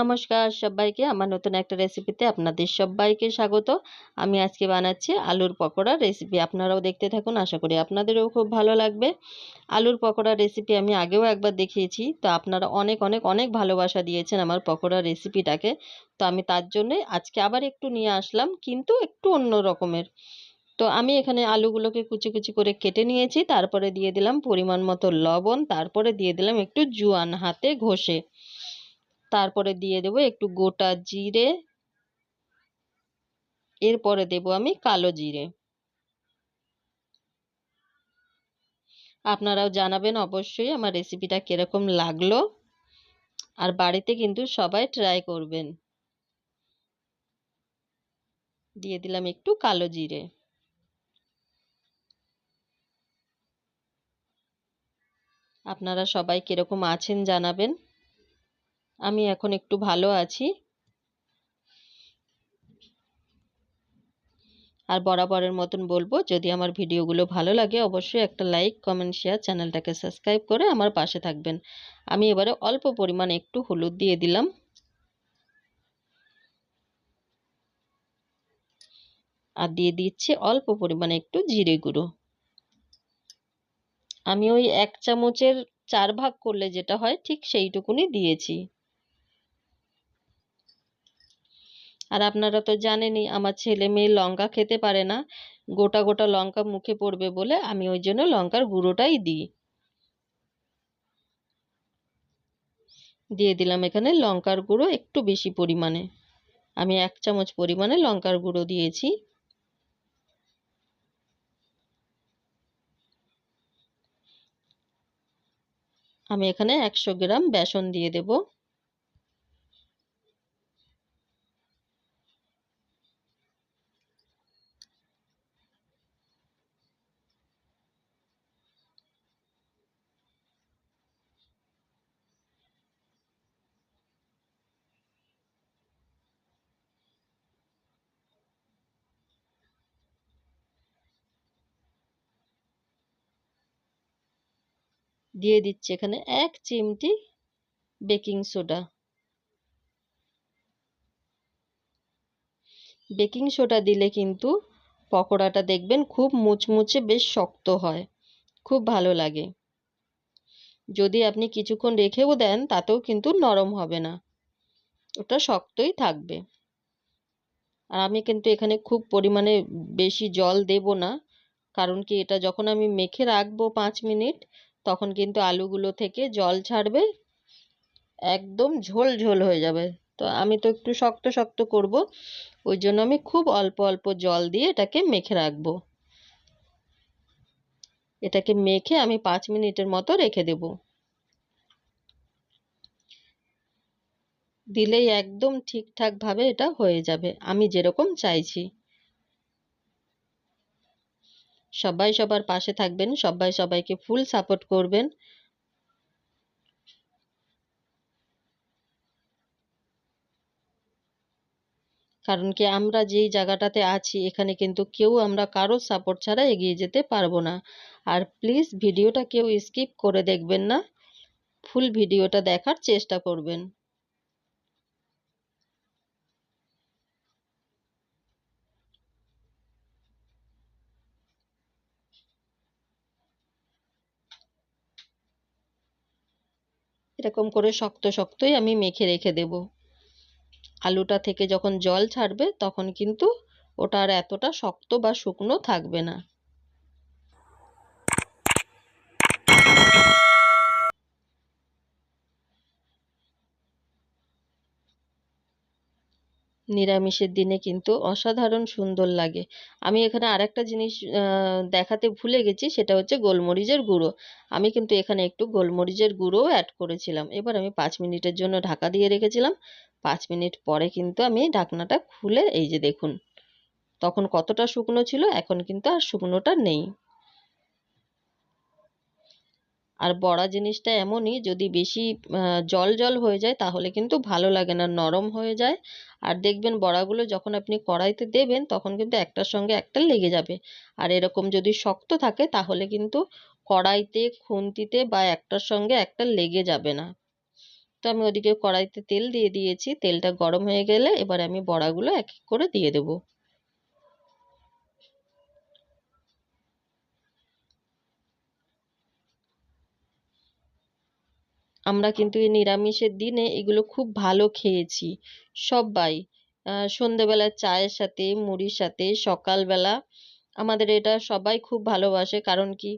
নমস্কার সবাইকে আমার নতুন একটা রেসিপিতে আপনাদের সবাইকে স্বাগত। আমি আজকে বানাচ্ছি আলুর পকোড়ার রেসিপি আপনারাও দেখতে থাকুন, আশা করি আপনাদেরও খুব ভালো লাগবে। আলুর পকোড়ার রেসিপি আমি আগেও একবার দেখিয়েছি, তো আপনারা অনেক অনেক অনেক ভালোবাসা দিয়েছেন আমার পকোড়ার রেসিপিটাকে তো আমি তার জন্যে আজকে আবার একটু নিয়ে আসলাম, কিন্তু একটু অন্য রকমের। তো আমি এখানে আলুগুলোকে কুচি কুচি করে কেটে নিয়েছি, তারপরে দিয়ে দিলাম পরিমাণ মতো লবণ, তারপরে দিয়ে দিলাম একটু জোয়ান হাতে ঘষে। তারপরে দিয়ে দেব একটু গোটা জিরে। এরপরে দেব আমি কালো জিরে। আপনারাও জানাবেন অবশ্যই আমার রেসিপিটা কীরকম লাগল। আর বাড়িতে কিন্তু সবাই ট্রাই করবেন। দিয়ে দিলাম একটু কালো জিরে। আপনারা সবাই কীরকম আছেন জানাবেন। আমি এখন একটু ভালো আছি। আর বরাবরের মতন বলব, যদি আমার ভিডিওগুলো ভালো লাগে, অবশ্যই একটা লাইক কমেন্ট শেয়ার চ্যানেলটাকে সাবস্ক্রাইব করে আমার পাশে থাকবেন। আমি এবারে অল্প পরিমাণ একটু হলুদ দিয়ে দিলাম। আর দিয়ে দিচ্ছি অল্প পরিমাণে একটু জিরে গুঁড়ো। আমি ওই এক চামচের চার ভাগ করলে যেটা হয়, ঠিক সেইটুকুনি দিয়েছি। আর আপনারা তো জানেনই, আমার ছেলে মেয়ে লঙ্কা খেতে পারে না। গোটা গোটা লঙ্কা মুখে পড়বে বলে আমি ওই জন্য লঙ্কার গুঁড়োটাই দিই। দিয়ে দিলাম এখানে লঙ্কার গুঁড়ো একটু বেশি পরিমাণে। আমি এক চামচ পরিমাণে লঙ্কার গুঁড়ো দিয়েছি। আমি এখানে একশো গ্রাম বেসন দিয়ে দেবো। দিয়ে দিচ্ছি এখানে এক চিমটি বেকিং সোডা। বেকিং সোডা দিলে কিন্তু পকোড়াটা দেখবেন খুব মুচমুচে বেশ শক্ত হয়, খুব ভালো লাগে। যদি আপনি কিছুক্ষণ রেখেও দেন তাতেও কিন্তু নরম হবে না, ওটা শক্তই থাকবে। আর আমি কিন্তু এখানে খুব পরিমাণে বেশি জল দেব না, কারণ কি এটা যখন আমি মেখে রাখব পাঁচ মিনিট তখন কিন্তু আলুগুলো থেকে জল ছাড়বে, একদম ঝোল ঝোল হয়ে যাবে। তো আমি তো একটু শক্ত শক্ত করব, ওই জন্য আমি খুব অল্প অল্প জল দিয়ে এটাকে মেখে রাখব। এটাকে মেখে আমি পাঁচ মিনিটের মতো রেখে দেব। দিলেই একদম ঠিকঠাকভাবে এটা হয়ে যাবে, আমি যেরকম চাইছি। সবাই সবার পাশে থাকবেন, সবাই সবাইকে ফুল সাপোর্ট করবেন। কারণ কি আমরা যেই জায়গাটাতে আছি, এখানে কিন্তু কেউ আমরা কারোর সাপোর্ট ছাড়া এগিয়ে যেতে পারব না। আর প্লিজ ভিডিওটা কেউ স্কিপ করে দেখবেন না ফুল ভিডিওটা দেখার চেষ্টা করবেন। এরকম করে শক্ত শক্তই আমি মেখে রেখে দেব। আলুটা থেকে যখন জল ছাড়বে তখন কিন্তু ওটা আর এতটা শক্ত বা শুকনো থাকবে না। নিরামিষের দিনে কিন্তু অসাধারণ সুন্দর লাগে। আমি এখানে আরেকটা জিনিস দেখাতে ভুলে গেছি, সেটা হচ্ছে গোলমরিচের গুঁড়ো। আমি কিন্তু এখানে একটু গোলমরিচের গুঁড়োও অ্যাড করেছিলাম। এবার আমি পাঁচ মিনিটের জন্য ঢাকা দিয়ে রেখেছিলাম। পাঁচ মিনিট পরে কিন্তু আমি ঢাকনাটা খুলে, এই যে দেখুন, তখন কতটা শুকনো ছিল, এখন কিন্তু আর শুকনোটা নেই। আর বড়া জিনিসটা এমনই, যদি বেশি জল জল হয়ে যায় তাহলে কিন্তু ভালো লাগে না, নরম হয়ে যায়। আর দেখবেন বড়াগুলো যখন আপনি কড়াইতে দেবেন তখন কিন্তু একটার সঙ্গে একটা লেগে যাবে। আর এরকম যদি শক্ত থাকে তাহলে কিন্তু কড়াইতে, খুন্তিতে বা একটার সঙ্গে একটা লেগে যাবে না। তো আমি ওদিকে কড়াইতে তেল দিয়ে দিয়েছি, তেলটা গরম হয়ে গেলে এবার আমি বড়াগুলো এক এক করে দিয়ে দেব। আমরা কিন্তু এই নিরামিষের দিনে এগুলো খুব ভালো খেয়েছি। সবাই সন্ধেবেলা চায়ের সাথে, মুড়ির সাথে, সকালবেলা। আমাদের এটা সবাই খুব ভালোবাসে কারণ কি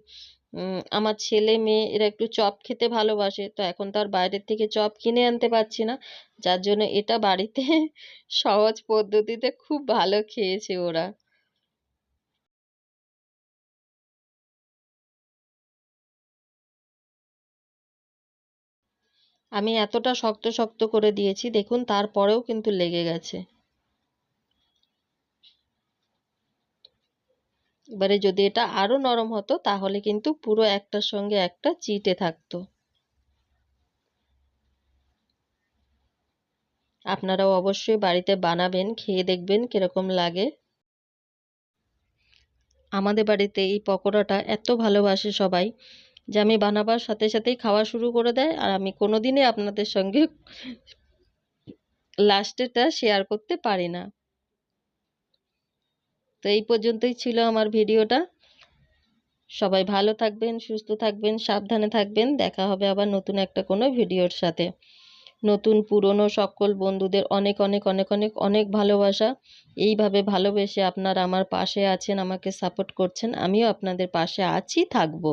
আমার ছেলে মেয়ে এরা একটু চপ খেতে ভালোবাসে, তো এখন তো আর বাইরের থেকে চপ কিনে আনতে পারছি না। যার জন্য এটা বাড়িতে সহজ পদ্ধতিতে খুব ভালো খেয়েছে ওরা। আমি এতটা শক্ত শক্ত করে দিয়েছি, দেখুন তারপরেও কিন্তু লেগে গেছে। এবারে যদি এটা আরও নরম হতো, তাহলে কিন্তু পুরো একটার সঙ্গে একটা চিটে থাকতো। আপনারাও অবশ্যই বাড়িতে বানাবেন, খেয়ে দেখবেন কীরকম লাগে। আমাদের বাড়িতে এই পকোড়াটা এত ভালোবাসে সবাই। যে আমি বানাবার সাথে সাথেই খাওয়া শুরু করে দেয় আর আমি কোনোদিনই আপনাদের সঙ্গে লাস্টেরটা শেয়ার করতে পারি না। তো এই পর্যন্তই ছিল আমার ভিডিওটা। সবাই ভালো থাকবেন, সুস্থ থাকবেন, সাবধানে থাকবেন। দেখা হবে আবার নতুন একটা কোনো ভিডিওর সাথে। নতুন, পুরনো সকল বন্ধুদের অনেক অনেক অনেক অনেক অনেক ভালোবাসা। এইভাবে ভালোবেসে আপনারা আমার পাশে আছেন, আমাকে সাপোর্ট করছেন। আমিও আপনাদের পাশে আছি, থাকব।